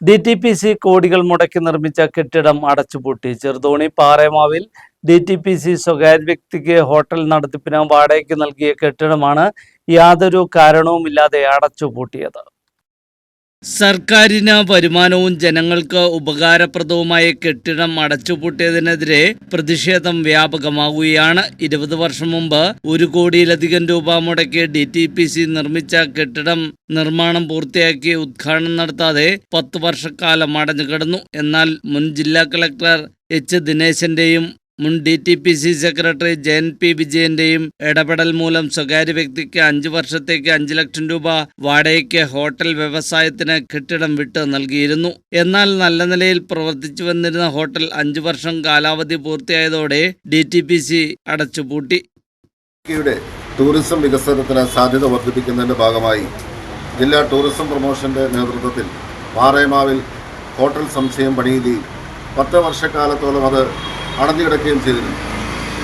D T P C കോടികൾ മുടക്കി നിർമ്മിച്ച കെട്ടിടം അടച്ചുപൂട്ടി. ചെറുതോണി പാറേമാവിൽ ഡി ടി പി സി സ്വകാര്യ വ്യക്തിക്ക് ഹോട്ടൽ നടത്തിപ്പിന് വാടകയ്ക്ക് നൽകിയ കെട്ടിടമാണ് യാതൊരു കാരണവുമില്ലാതെ അടച്ചുപൂട്ടിയത്. സർക്കാരിന് വരുമാനവും ജനങ്ങൾക്ക് ഉപകാരപ്രദവുമായ കെട്ടിടം അടച്ചുപൂട്ടിയതിനെതിരെ പ്രതിഷേധം വ്യാപകമാവുകയാണ്. ഇരുപത് വർഷം മുമ്പ് ഒരു കോടിയിലധികം രൂപ മുടക്കി ഡി ടി പി സി നിർമ്മിച്ച കെട്ടിടം നിർമ്മാണം പൂർത്തിയാക്കി ഉദ്ഘാടനം നടത്താതെ പത്ത് വർഷക്കാലം അടഞ്ഞുകിടന്നു. എന്നാൽ മുൻ ജില്ലാ കളക്ടർ എച്ച് ദിനേശന്റെയും മുൻ D T P C secretary Jayan P വിജയന്റെയും ഇടപെടൽ മൂലം സ്വകാര്യ വ്യക്തിക്ക് അഞ്ചു വർഷത്തേക്ക് അഞ്ചു ലക്ഷം രൂപ വാടകയ്ക്ക് ഹോട്ടൽ വ്യവസായത്തിന് കെട്ടിടം വിട്ട് നൽകിയിരുന്നു. എന്നാൽ നല്ല നിലയിൽ പ്രവർത്തിച്ചു വന്നിരുന്ന ഹോട്ടൽ അഞ്ചു വർഷം കാലാവധി പൂർത്തിയായതോടെ ഡി ടി പി സി അടച്ചുപൂട്ടി. ടൂറിസം വികസനത്തിന് സാധ്യത വർദ്ധിപ്പിക്കുന്നതിന്റെ ഭാഗമായി ജില്ലാ ടൂറിസം പ്രൊമോഷന്റെ നേതൃത്വത്തിൽ പാറേമാവിൽ ഹോട്ടൽ സംശയം പണിയുകയും പത്ത് വർഷക്കാലത്തോളം അത് അടഞ്ഞുകിടക്കുകയും ചെയ്തിരുന്നു.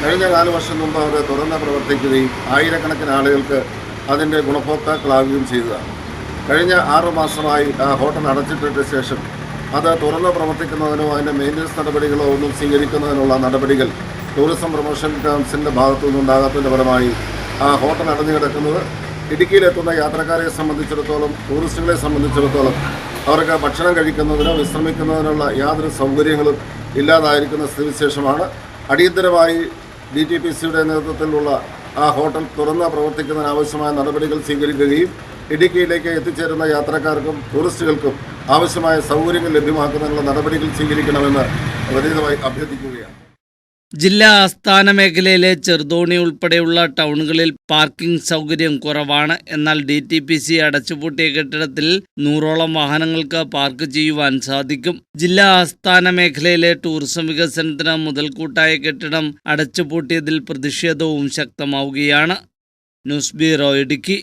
കഴിഞ്ഞ നാല് വർഷം മുമ്പ് അവർ തുറന്ന് പ്രവർത്തിക്കുകയും ആയിരക്കണക്കിന് ആളുകൾക്ക് അതിന്റെ ഗുണഭോക്താക്കളാവുകയും ചെയ്തതാണ്. കഴിഞ്ഞ ആറ് മാസമായി ആ ഹോട്ടൽ അടച്ചിട്ടിട്ട ശേഷം അത് തുറന്ന് പ്രവർത്തിക്കുന്നതിനോ അതിന്റെ മെയിന്റനൻസ് നടപടികളോ ഒന്നും സ്വീകരിക്കുന്നതിനുള്ള നടപടികൾ ടൂറിസം പ്രൊമോഷൻ കൗൺസിലിന്റെ ഭാഗത്തു നിന്നുണ്ടാകാത്തതിന്റെ ഫലമായി ആ ഹോട്ടൽ അടഞ്ഞു കിടക്കുന്നത് ഇടുക്കിയിലെത്തുന്ന യാത്രക്കാരെ സംബന്ധിച്ചിടത്തോളം ടൂറിസ്റ്റുകളെ സംബന്ധിച്ചിടത്തോളം അവർക്ക് ഭക്ഷണം കഴിക്കുന്നതിനോ വിശ്രമിക്കുന്നതിനുള്ള യാതൊരു സൗകര്യങ്ങളും ഇല്ലാതായിരിക്കുന്ന സ്ഥിതിവിശേഷമാണ്. അടിയന്തരമായി ഡി ടി പി സിയുടെ നേതൃത്വത്തിലുള്ള ആ ഹോട്ടൽ തുറന്ന് പ്രവർത്തിക്കുന്നതിന് ആവശ്യമായ നടപടികൾ സ്വീകരിക്കുകയും ഇടുക്കിയിലേക്ക് എത്തിച്ചേരുന്ന യാത്രക്കാർക്കും ടൂറിസ്റ്റുകൾക്കും ആവശ്യമായ സൗകര്യങ്ങൾ ലഭ്യമാക്കുന്നതിനുള്ള നടപടികൾ സ്വീകരിക്കണമെന്ന് വിനീതമായി അഭ്യർത്ഥിക്കുകയാണ്. ജില്ലാ ആസ്ഥാന മേഖലയിലെ ചെറുതോണി ഉൾപ്പെടെയുള്ള ടൗണുകളിൽ പാർക്കിംഗ് സൗകര്യം കുറവാണ്. എന്നാൽ ഡി ടി പി സി അടച്ചുപൂട്ടിയ കെട്ടിടത്തിൽ നൂറോളം വാഹനങ്ങൾക്ക് പാർക്ക് ചെയ്യുവാൻ സാധിക്കും. ജില്ലാ ആസ്ഥാന മേഖലയിലെ ടൂറിസം വികസനത്തിന് മുതൽക്കൂട്ടായ കെട്ടിടം അടച്ചുപൂട്ടിയതിൽ പ്രതിഷേധവും ശക്തമാവുകയാണ്. News bureau Idukki.